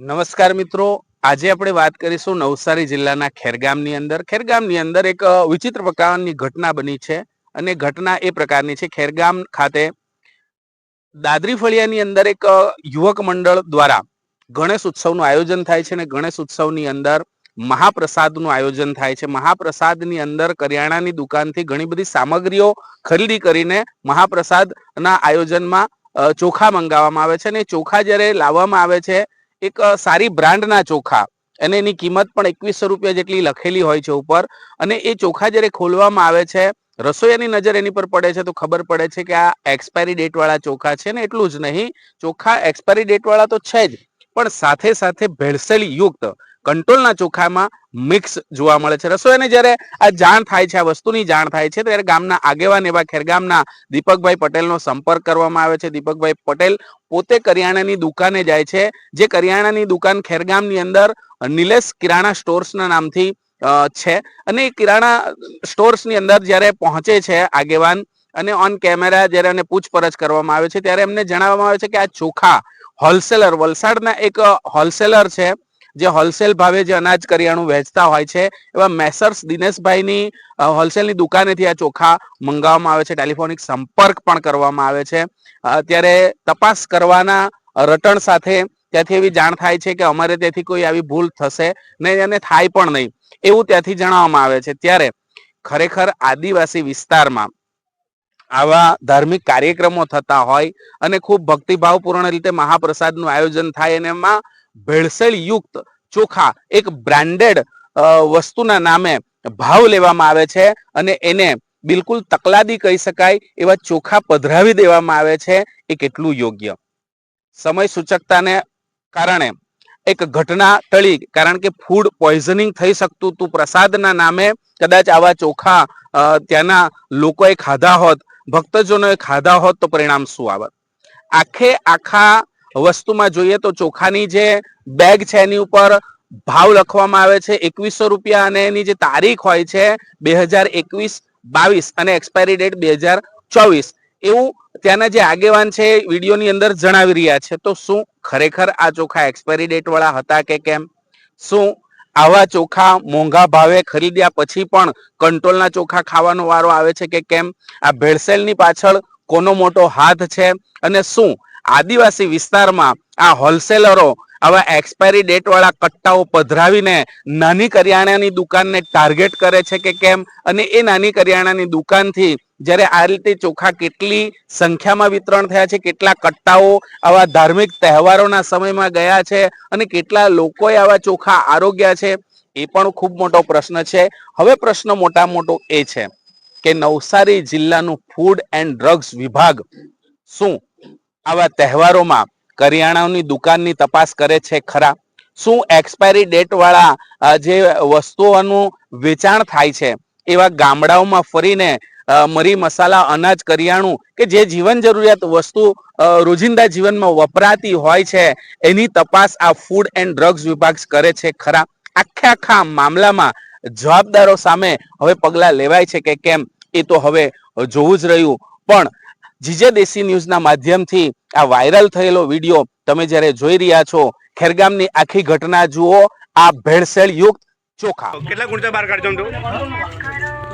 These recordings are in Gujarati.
નમસ્કાર મિત્રો. આજે આપણે વાત કરીશું નવસારી જિલ્લાના ખેરગામની અંદર. ખેરગામની અંદર એક વિચિત્ર પ્રકારની ઘટના બની છે અને ઘટના એ પ્રકારની છે. ખેરગામ ખાતે દાદરી ફળિયાની અંદર એક યુવક મંડળ દ્વારા ગણેશ ઉત્સવનું આયોજન થાય છે અને ગણેશ ઉત્સવની અંદર મહાપ્રસાદનું આયોજન થાય છે. મહાપ્રસાદની અંદર કરિયાણાની દુકાનથી ઘણી બધી સામગ્રીઓ ખરીદી કરીને મહાપ્રસાદના આયોજનમાં ચોખા મંગાવવામાં આવે છે. અને ચોખા જ્યારે લાવવામાં આવે છે, એક સારી બ્રાન્ડના ચોખા. અને એની કિંમત પણ એકવીસો રૂપિયા જેટલી લખેલી હોય છે ઉપર. અને એ ચોખા જ્યારે ખોલવામાં આવે છે રસોઈયાની નજર એની પર પડે છે તો ખબર પડે છે કે આ એક્સપાયરી ડેટ વાળા ચોખા છે ને એટલું જ નહીં. ચોખા એક્સપાયરી ડેટ વાળા તો છે જ, પણ સાથે સાથે ભેળસેળ યુક્ત કંટ્રોલના ચોખામાં મિક્સ જોવા મળે છે. રસોઈયાને જ્યારે આ જાણ થાય છે, આ વસ્તુની જાણ થાય છે, ત્યારે ગામના આગેવાન એવા ખેરગામના દીપકભાઈ પટેલનો સંપર્ક કરવામાં આવે છે. દીપકભાઈ પટેલ પોતે કરિયાણાની દુકાને જાય છે, જે કરિયાણાની દુકાન ખેરગામની અંદર નિલેશ કિરાણા સ્ટોર્સના નામથી છે. અને એ કિરાણા સ્ટોર્સની અંદર જ્યારે પહોંચે છે આગેવાન અને ઓન કેમેરા જ્યારે એને પૂછપરછ કરવામાં આવે છે, ત્યારે એમને જણાવવામાં આવે છે કે આ ચોખા હોલસેલર, વલસાડના એક હોલસેલર છે. જે હોલસેલ ભાવે જે અનાજ કરિયાણું વેચતા હોય છે, એવા મેસર્સ દિનેશભાઈની હોલસેલની દુકાનેથી આ ચોખા મંગાવવામાં આવે છે, ટેલિફોનિક સંપર્ક પણ કરવામાં આવે છે. અત્યારે ત્યારે તપાસ કરવાના રટણ સાથે ત્યાંથી એવી જાણ થાય છે કે અમારે ત્યાંથી કોઈ આવી ભૂલ થશે નહીં અને થાય પણ નહીં, એવું ત્યાંથી જણાવવામાં આવે છે. ત્યારે ખરેખર આદિવાસી વિસ્તારમાં આવા ધાર્મિક કાર્યક્રમો થતા હોય અને ખૂબ ભક્તિભાવપૂર્ણ રીતે મહાપ્રસાદનું આયોજન થાય અને એમાં ભેળસેળ યુક્ત ચોખા એક બ્રાન્ડેડ વસ્તુના નામે ભાવ લેવામાં આવે છે અને એને બિલકુલ તકલાદી કહી શકાય એવા ચોખા પધરાવી દેવામાં આવે છે એ કેટલું યોગ્ય? સમય સૂચકતાને કારણે એક ઘટના ટળી, કારણ કે ફૂડ પોઈઝનિંગ થઈ શકતું હતું. પ્રસાદના નામે કદાચ આવા ચોખા ત્યાંના લોકોએ ખાધા હોત, ભક્તજનોએ ખાધા હોત તો પરિણામ શું આવત? આખે આખા વસ્તુમાં જોઈએ તો ચોખાની જે બેગ છે એની ઉપર ભાવ લખવામાં આવે છે એકવીસો રૂપિયા અને એની જે તારીખ હોય છે બે હજાર એકવીસ બાવીસ અને એક્સપાયરી ડેટ બે હજાર ચોવીસ. એવું ત્યાંના જે આગેવાન છે વિડીયોની અંદર જણાવી રહ્યા છે. તો શું ખરેખર આ ચોખા એક્સપાયરી ડેટ વાળા હતા કે કેમ? શું આવા ચોખા મોંઘા ભાવે ખરીદ્યા પછી પણ કંટ્રોલના ચોખા ખાવાનો વારો આવે છે કે કેમ? આ ભેળસેલની પાછળ કોનો મોટો હાથ છે અને શું આદિવાસી વિસ્તારમાં આ હોલસેલરો આવા એક્સપાયરી ડેટ વાળા કટ્ટાઓ પધરાવીને નાની કરિયાણાની દુકાનને ટાર્ગેટ કરે છે કે કેમ? અને એ નાની કરિયાણાની દુકાનથી જ્યારે આ રીતે ચોખા કેટલી સંખ્યામાં વિતરણ થયા છે, કેટલા કટ્ટાઓ આવા ધાર્મિક તહેવારોના સમયમાં ગયા છે અને કેટલા લોકોએ આવા ચોખા આરોગ્યા છે, એ પણ ખૂબ મોટો પ્રશ્ન છે. હવે પ્રશ્ન મોટા મોટો એ છે કે નવસારી જિલ્લાનું ફૂડ એન્ડ ડ્રગ્સ વિભાગ શું આવા તહેવારોમાં કરિયાણાની દુકાનની તપાસ કરે છે ખરા? શું એક્સપાયરી ડેટ વાળા જે વસ્તુઓનું વેચાણ થાય છે, એવા ગામડાઓમાં ફરીને મરી મસાલા, અનાજ, કરિયાણું કે જે જીવન જરૂરિયાત વસ્તુ રોજિંદા જીવનમાં વપરાતી હોય છે, એની તપાસ આ ફૂડ એન્ડ ડ્રગ્સ વિભાગ કરે છે ખરા? આખે આખા મામલામાં જવાબદારો સામે હવે પગલાં લેવાય છે કે કેમ? એ તો હવે જોવું જ રહ્યું. પણ જીજે દેશી ન્યૂઝના માધ્યમથી આ વાયરલ થયેલો વીડિયો તમે જ્યારે જોઈ રહ્યા છો ખેરગામની આખી ઘટના જુઓ આ ભેળસેળ યુક્ત ચોખા કેટલા ગુણતા બહાર કાઢજો તું?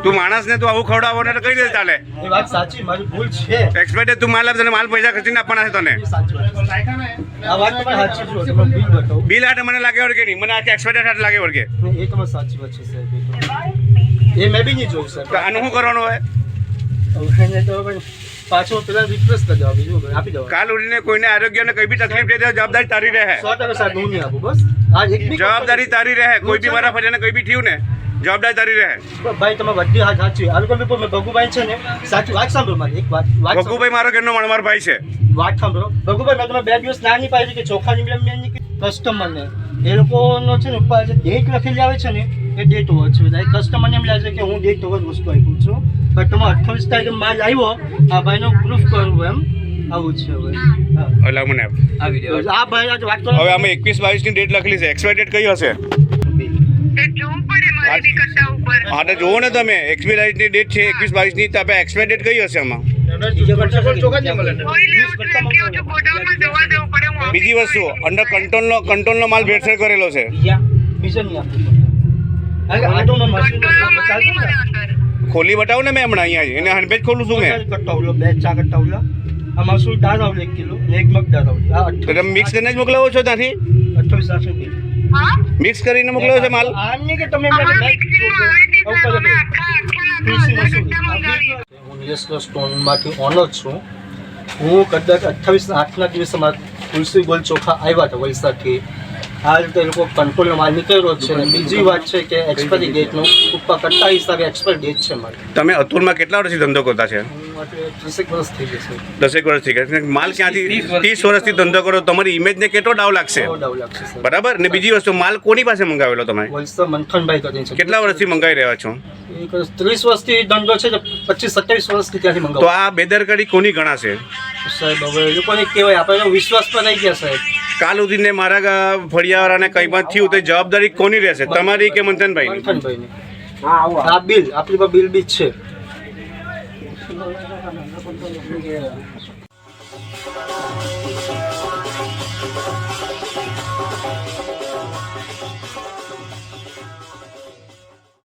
તું માણસને તું આવું ખવડાવો ને કઈ રીતે ચાલે એ વાત સાચી મારી ભૂલ છે. એક્સપેક્ટેડ તું માલ આપ માલ પૈસા ખર્ચીને આપવાના છે તને. એ સાચી વાત છે. આ વાત તમારી સાચી છે બિલ બતાવો. બિલ હાટે મને લાગે વળગે નહીં. મને આખી એક્સપર્ટ આટે લાગે વળગે. એ તમારી સાચી વાત છે સાહેબ એ તો. મેં બી નહીં જોયું સર આનું શું કરવાનું હોય? હવે તો હવે પાછો પેલા રિક્વેસ્ટ કરી દેવા બીજું આપી દો કાલ ઉડીને કોઈને આરોગ્યને કઈ બી તકલીફ થઈ જવાબદારી તારી રહે. સો ટકા સાહેબ હું નહીં આપું બસ. આ એક જવાબદારી તારી રહે. કોઈ બી મારા ફરિયાને કઈ બી થયું ને જવાબદારી તારી રહે. ભાઈ તમે બધી હાથ સાચી આ લોકો બી ભગુભાઈ છે ને સાચી વાત સાંભળો મારી એક વાત વાત ભગુભાઈ મારો ઘરનો મારો ભાઈ છે. વાત સાંભળો. ભગુભાઈ મેં તમે બે દિવસ ના નહીં પાડી કે ચોખાની મેં મેં કસ્ટમરને એ લોકોનો છે ને ઉપર જે ડેટ લખેલી આવે છે ને એ ડેટ ઓવર છે બધા. કસ્ટમરને એમ લાગે છે કે હું ડેટ ઓવર વસ્તુ આપ્યું છું. બટ તમે અઠ્ઠાવીસ તારીખે માલ આવ્યો આ ભાઈનો પ્રૂફ કરવું એમ. આવું છે હવે. હા. મને. આ ભાઈ આજે વાત કરો. હવે અમે એકવીસ બાવીસની ડેટ લખેલી છે. એક્સપાયર ડેટ કઈ હશે? એ જોવું પડે મારે બી કટ્ટા ઉપર. હા તો જુઓ ને તમે. એક્સપાયરીની ડેટ છે એકવીસ બાવીસની તો આપણે એક્સપાયર ડેટ કઈ હશે આમાં? બીજી વસ્તુ અંડર કંટ્રોલનો કંટ્રોલનો માલ ભેળસેળ કરેલો છે. ખોલી બતાવું ને મેં હમણાં અહીંયા એને હંડબેજ ખોલું છું મેં. કટ્ટાવલો બે ચા કટ્ટાવલા આ શું દાળ આવલે એક કિલો? એક મગ દાળ આવલે આ તમે મિક્સ કરીને જ મોકલાવો છો ત્યાંથી? અઠ્ઠાવીસ આઠસો મિક્સ કરીને મોકલાવો છો માલ? આમ નહીં કે તમે તુલસી સ્ટોનમાંથી ઓનર છું. હું કદાચ અઠ્ઠાવીસ આઠના દિવસે મારા તુલસી ગોલ ચોખા આવ્યા હતા વલસાડથી. આ તે એ લોકો કંટ્રોલનો માલ નીકળ્યો છે અને બીજી વાત છે કે એક્સપાયરી ડેટનું ઉપર કરતા હિસાબે એક્સપાયરી ડેટ છે મારી તમે અતુલમાં કેટલા વર્ષથી ધંધો કરતા છે? દસેક વર્ષ થઈ જશે દસેક વર્ષથી કરે માલ ક્યાંથી ત્રીસ વર્ષથી ધંધો કરો તમારી ઇમેજને કેટલો ડાવ લાગશે? બરાબર? ને બીજી વસ્તુ માલ કોની પાસે મંગાવેલો તમે? મંથનભાઈ કરીને કેટલા વર્ષથી મંગાવી રહ્યા છો? ત્રીસ વર્ષથી ધંધો છે તો પચીસ સત્યાવીસ વર્ષથી ત્યાંથી મંગાવો. તો આ બેદરકારી કોની ગણાશે? સાહેબ હવે લોકોને કહેવાય આપણે વિશ્વાસ પર રહી ગયા સાહેબ. કાલ ઉદીને મારા ફળિયાવાળાને કંઈ પણ થયું તો જવાબદારી કોની રહેશે તમારી કે મંથનભાઈની આ બિલ, આપણી બિલ બી છે